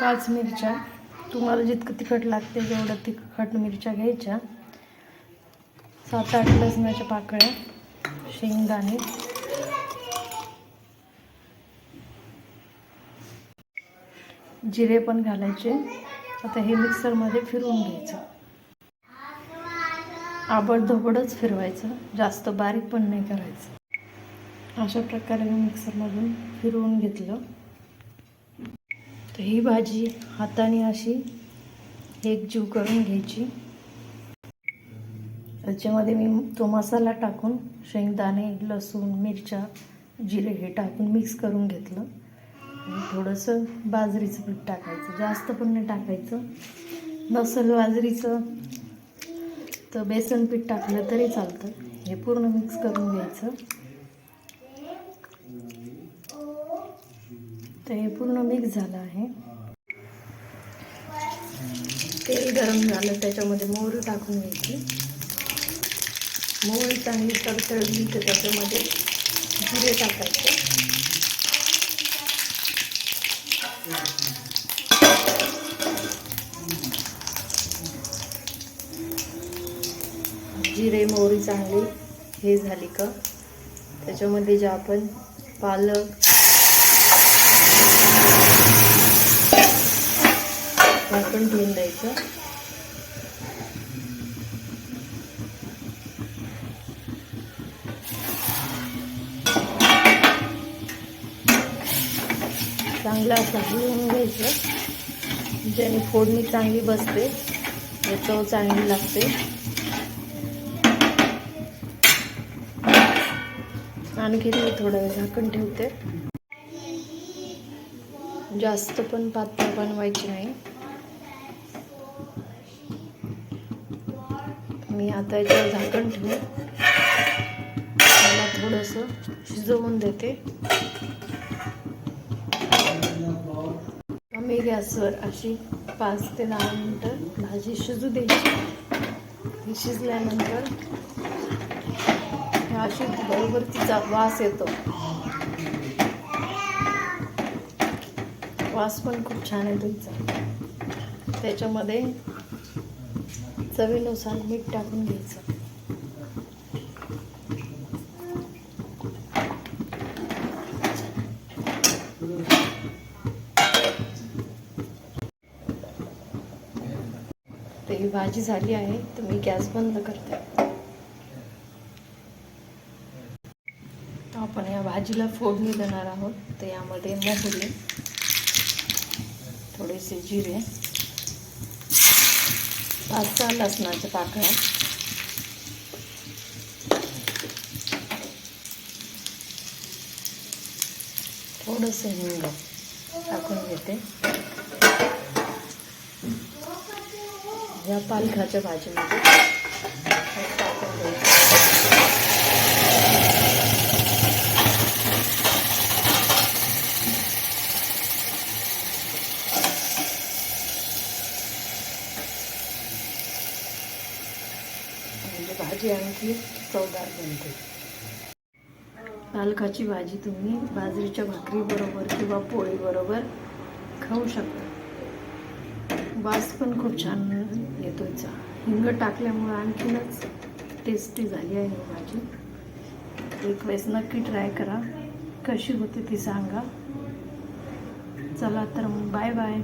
पाच मिरच्या. तुम्हाला जितकं तिखट लागते तेवढं तिखट मिरच्या घ्यायच्या. सात आठ लसणाच्या पाकळ्या शेंगदाणे. जिरे पण घालायचे. आता हे मिक्सरमध्ये फिरवून घ्यायचं. आबडधोबडच फिरवायचं. जास्त बारीक पण नाही करायचं. अशा प्रकारे मी मिक्सरमधून फिरवून घेतलं. तर ही भाजी हाताने अशी एकजीव करून घ्यायची. त्याच्यामध्ये मी तो मसाला टाकून शेंगदाणे लसूण मिरच्या जिरे हे टाकून मिक्स करून घेतलं. आणि थोडंसं बाजरीचं पीठ टाकायचं. जास्त पण नाही टाकायचं. नसल बाजरीचं तर बेसन पीठ टाकलं तरी चालतं. हे पूर्ण मिक्स करून घ्यायचं. तर हे पूर्ण मिक्स झालं आहे. तेल गरम झालं त्याच्यामध्ये मोहरी टाकून घ्यायची. मोहरी चांगली तडतडली तर त्याच्यामध्ये जिरे टाकायचे. जिरे मोहरी चांगली हे झाली का? त्याच्यामध्ये जे आपण पालक झाकण ठेवून द्यायचं. चांगलं असं घेऊन घ्यायचं. ज्याने फोडणी चांगली बसते चव चांगली लागते. आणखी मी थोडं वेळ झाकण ठेवते. जास्त पण पातळ बनवायची नाही. मी आता याच्यावर झाकण ठेवून त्याला थोडंसं शिजवून देते. कमी गॅसवर अशी पाच ते दहा मिनटं भाजी शिजू द्यायची. शिजल्यानंतर अशी बरोबर तिचा वास येतो. वास पण खूप छान आहे तुमचा. त्याच्यामध्ये चवीनुसार मीठ टाकून घ्यायचं. तर ही भाजी झाली आहे तर मी गॅस बंद करते. आपण या भाजीला फोडणी देणार आहोत तर यामध्ये मोहरी थोडेसे जिरे पाच सहा लसणाच्या पाकळ्या थोडंसं हिंग टाकून घेते या पालकाच्या भाजीमध्ये टाकून द्यायचं भाजी आणखी चवदार बनते. पालकाची भाजी तुम्ही बाजरीच्या भाकरीबरोबर किंवा पोळीबरोबर खाऊ शकता. वास पण खूप छान येतो चा. हिंग टाकल्यामुळं आणखीनच टेस्टी झाली आहे ही भाजी. एक वेळेस नक्की ट्राय करा. कशी होते ती सांगा. चला तर मग बाय बाय